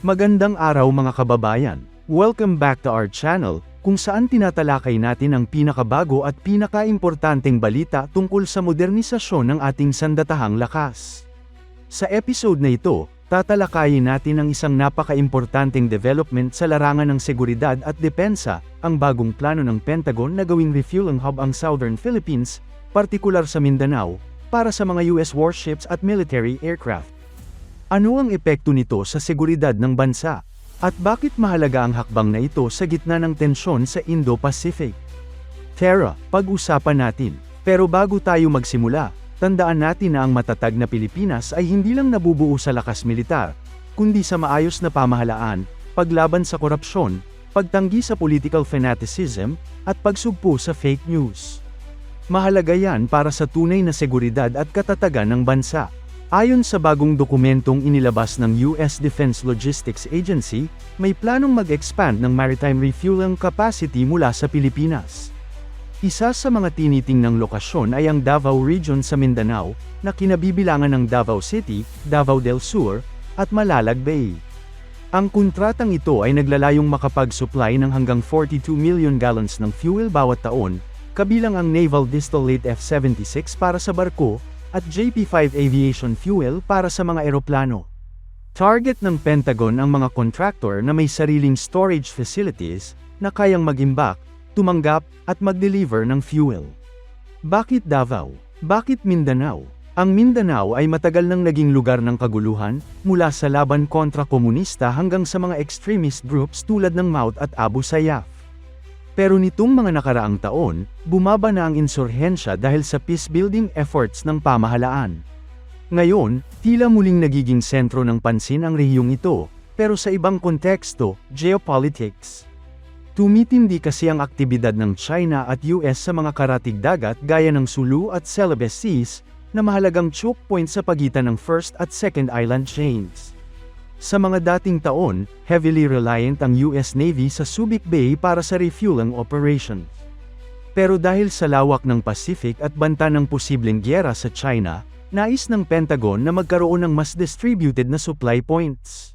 Magandang araw mga kababayan. Welcome back to our channel, kung saan tinatalakay natin ang pinakabago at pinakaimportanteng balita tungkol sa modernisasyon ng ating sandatahang lakas. Sa episode na ito, tatalakayin natin ang isang napakaimportanteng development sa larangan ng seguridad at depensa, ang bagong plano ng Pentagon na gawing refueling hub ang Southern Philippines, partikular sa Mindanao, para sa mga US warships at military aircraft. Ano ang epekto nito sa seguridad ng bansa? At bakit mahalaga ang hakbang na ito sa gitna ng tensyon sa Indo-Pacific? Tara, pag-usapan natin. Pero bago tayo magsimula, tandaan natin na ang matatag na Pilipinas ay hindi lang nabubuo sa lakas militar, kundi sa maayos na pamahalaan, paglaban sa korupsyon, pagtanggi sa political fanaticism, at pagsugpo sa fake news. Mahalaga yan para sa tunay na seguridad at katatagan ng bansa. Ayon sa bagong dokumentong inilabas ng US Defense Logistics Agency, may planong mag-expand ng maritime refueling capacity mula sa Pilipinas. Isa sa mga tinitingnang lokasyon ay ang Davao Region sa Mindanao, na kinabibilangan ng Davao City, Davao del Sur, at Malalag Bay. Ang kontratang ito ay naglalayong makapag-supply ng hanggang 42 million gallons ng fuel bawat taon, kabilang ang Naval Distillate F-76 para sa barko, at JP-5 aviation fuel para sa mga eroplano. Target ng Pentagon ang mga contractor na may sariling storage facilities, na kayang mag-imbak, tumanggap, at mag-deliver ng fuel. Bakit Davao? Bakit Mindanao? Ang Mindanao ay matagal nang naging lugar ng kaguluhan, mula sa laban kontra komunista hanggang sa mga extremist groups tulad ng Maut at Abu Sayyaf. Pero nitong mga nakaraang taon, bumaba na ang insurhensya dahil sa peacebuilding efforts ng pamahalaan. Ngayon, tila muling nagiging sentro ng pansin ang rehiyong ito, pero sa ibang konteksto, geopolitics. Tumitindi kasi ang aktibidad ng China at US sa mga karatig dagat gaya ng Sulu at Celebes Seas, na mahalagang choke point sa pagitan ng first at second island chains. Sa mga dating taon, heavily reliant ang US Navy sa Subic Bay para sa refueling operations. Pero dahil sa lawak ng Pacific at banta ng posibleng gyera sa China, nais ng Pentagon na magkaroon ng mas distributed na supply points.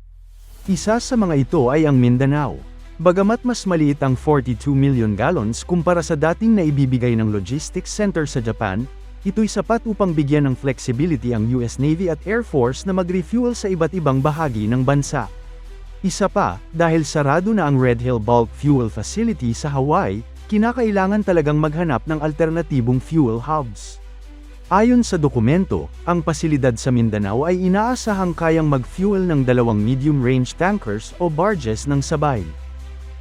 Isa sa mga ito ay ang Mindanao. Bagamat mas maliit ang 42 million gallons kumpara sa dating na ibibigay ng logistics center sa Japan, ito'y sapat upang bigyan ng flexibility ang US Navy at Air Force na mag-refuel sa iba't ibang bahagi ng bansa. Isa pa, dahil sarado na ang Red Hill Bulk Fuel Facility sa Hawaii, kinakailangan talagang maghanap ng alternatibong fuel hubs. Ayon sa dokumento, ang pasilidad sa Mindanao ay inaasahang kayang mag-fuel ng dalawang medium-range tankers o barges ng sabay.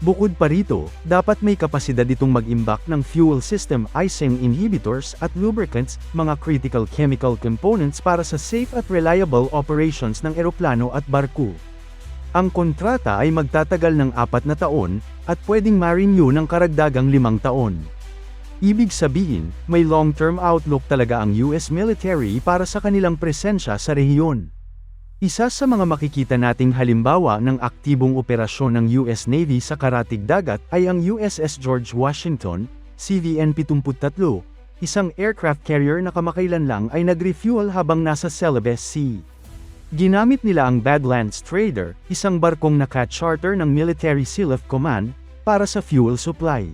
Bukod pa rito, dapat may kapasidad itong mag-imbak ng fuel system icing inhibitors at lubricants, mga critical chemical components para sa safe at reliable operations ng eroplano at barko. Ang kontrata ay magtatagal ng apat na taon, at pwedeng ma-renew ng karagdagang limang taon. Ibig sabihin, may long-term outlook talaga ang US military para sa kanilang presensya sa rehiyon. Isa sa mga makikita nating halimbawa ng aktibong operasyon ng US Navy sa karatig dagat ay ang USS George Washington, CVN-73, isang aircraft carrier na kamakailan lang ay nag-refuel habang nasa Celebes Sea. Ginamit nila ang Badlands Trader, isang barkong naka-charter ng Military Sealift Command, para sa fuel supply.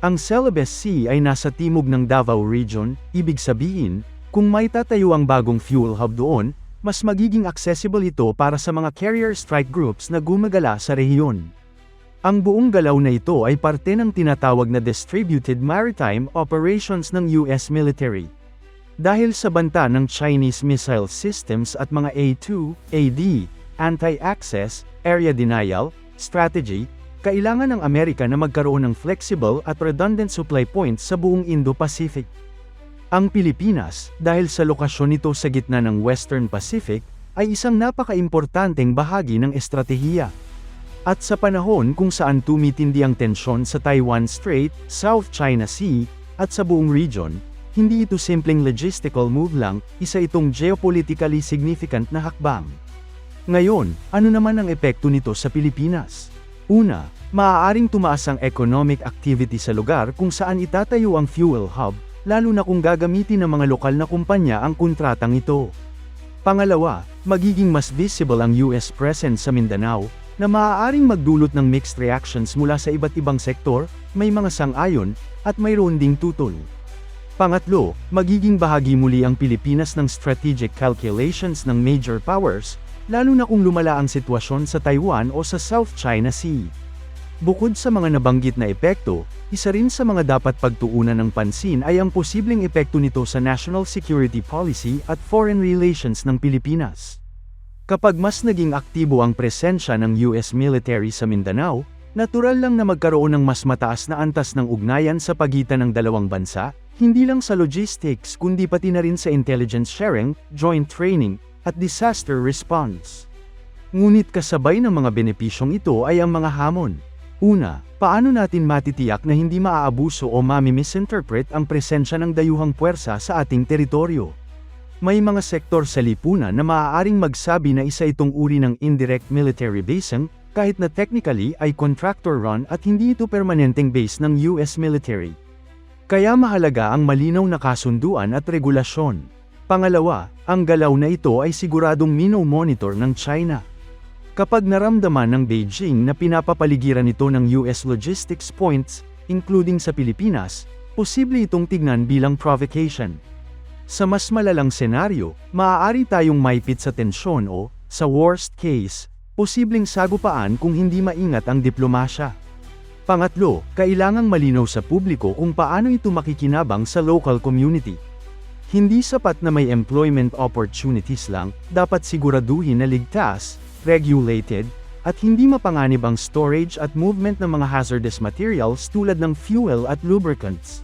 Ang Celebes Sea ay nasa timog ng Davao Region, ibig sabihin, kung may tatayo ang bagong fuel hub doon, mas magiging accessible ito para sa mga carrier strike groups na gumagala sa rehiyon. Ang buong galaw na ito ay parte ng tinatawag na Distributed Maritime Operations ng US military. Dahil sa banta ng Chinese missile systems at mga A2, AD, anti-access, area denial, strategy, kailangan ng Amerika na magkaroon ng flexible at redundant supply points sa buong Indo-Pacific. Ang Pilipinas, dahil sa lokasyon nito sa gitna ng Western Pacific, ay isang napaka-importanteng bahagi ng estratehiya. At sa panahon kung saan tumitindi ang tensyon sa Taiwan Strait, South China Sea, at sa buong region, hindi ito simpleng logistical move lang, isa itong geopolitically significant na hakbang. Ngayon, ano naman ang epekto nito sa Pilipinas? Una, maaaring tumaas ang economic activity sa lugar kung saan itatayo ang fuel hub, lalo na kung gagamitin ng mga lokal na kumpanya ang kontratang ito. Pangalawa, magiging mas visible ang US presence sa Mindanao, na maaaring magdulot ng mixed reactions mula sa iba't ibang sektor, may mga sang-ayon, at mayroon ding tutol. Pangatlo, magiging bahagi muli ang Pilipinas ng strategic calculations ng major powers, lalo na kung lumala ang sitwasyon sa Taiwan o sa South China Sea. Bukod sa mga nabanggit na epekto, isa rin sa mga dapat pagtuunan ng pansin ay ang posibleng epekto nito sa national security policy at foreign relations ng Pilipinas. Kapag mas naging aktibo ang presensya ng US military sa Mindanao, natural lang na magkaroon ng mas mataas na antas ng ugnayan sa pagitan ng dalawang bansa, hindi lang sa logistics kundi pati na rin sa intelligence sharing, joint training, at disaster response. Ngunit kasabay ng mga benepisyong ito ay ang mga hamon. Una, paano natin matitiyak na hindi maaabuso o mami-misinterpret ang presensya ng dayuhang puwersa sa ating teritoryo? May mga sektor sa lipunan na maaaring magsabi na isa itong uri ng indirect military basing, kahit na technically ay contractor-run at hindi ito permanenteng base ng US military. Kaya mahalaga ang malinaw na kasunduan at regulasyon. Pangalawa, ang galaw na ito ay siguradong mino-monitor ng China. Kapag naramdaman ng Beijing na pinapapaligiran ito ng US logistics points, including sa Pilipinas, posible itong tignan bilang provocation. Sa mas malalang senaryo, maaari tayong maipit sa tensyon o, sa worst case, posibleng sagupaan kung hindi maingat ang diplomasya. Pangatlo, kailangang malinaw sa publiko kung paano ito makikinabang sa local community. Hindi sapat na may employment opportunities lang, dapat siguraduhin na ligtas, regulated, at hindi mapanganib ang storage at movement ng mga hazardous materials tulad ng fuel at lubricants.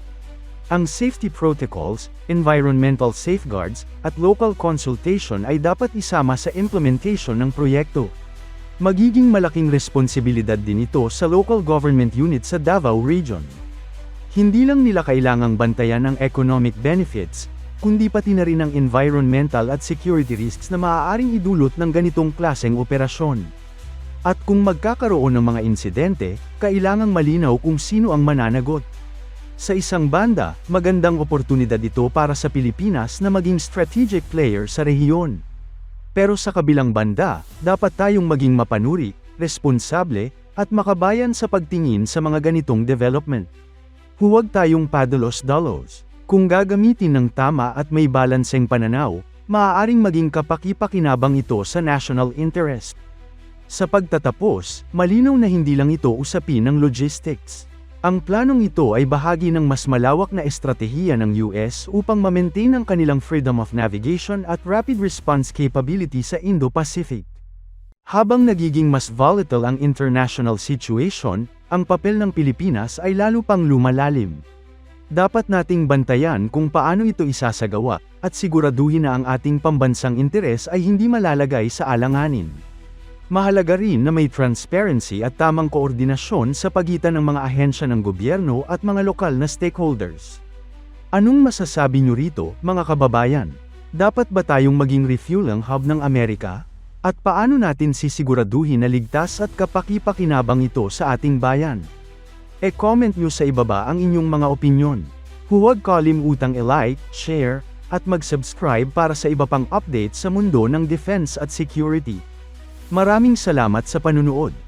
Ang safety protocols, environmental safeguards, at local consultation ay dapat isama sa implementation ng proyekto. Magiging malaking responsibilidad din ito sa local government unit sa Davao Region. Hindi lang nila kailangang bantayan ang economic benefits, kundi pati na rin ang environmental at security risks na maaaring idulot ng ganitong klaseng operasyon. At kung magkakaroon ng mga insidente, kailangang malinaw kung sino ang mananagot. Sa isang banda, magandang oportunidad ito para sa Pilipinas na maging strategic player sa rehiyon. Pero sa kabilang banda, dapat tayong maging mapanuri, responsable, at makabayan sa pagtingin sa mga ganitong development. Huwag tayong padalos-dalos. Kung gagamitin ng tama at may balanseng pananaw, maaaring maging kapaki-pakinabang ito sa national interest. Sa pagtatapos, malinaw na hindi lang ito usapin ng logistics. Ang planong ito ay bahagi ng mas malawak na estratehiya ng US upang ma-maintain ang kanilang freedom of navigation at rapid response capability sa Indo-Pacific. Habang nagiging mas volatile ang international situation, ang papel ng Pilipinas ay lalo pang lumalalim. Dapat nating bantayan kung paano ito isasagawa, at siguraduhin na ang ating pambansang interes ay hindi malalagay sa alanganin. Mahalaga rin na may transparency at tamang koordinasyon sa pagitan ng mga ahensya ng gobyerno at mga lokal na stakeholders. Anong masasabi nyo rito, mga kababayan? Dapat ba tayong maging refueling hub ng Amerika? At paano natin sisiguraduhin na ligtas at kapaki-pakinabang ito sa ating bayan? E-comment nyo sa ibaba ang inyong mga opinyon. Huwag kalimutang i-like, share, at mag-subscribe para sa iba pang updates sa mundo ng defense at security. Maraming salamat sa panunood.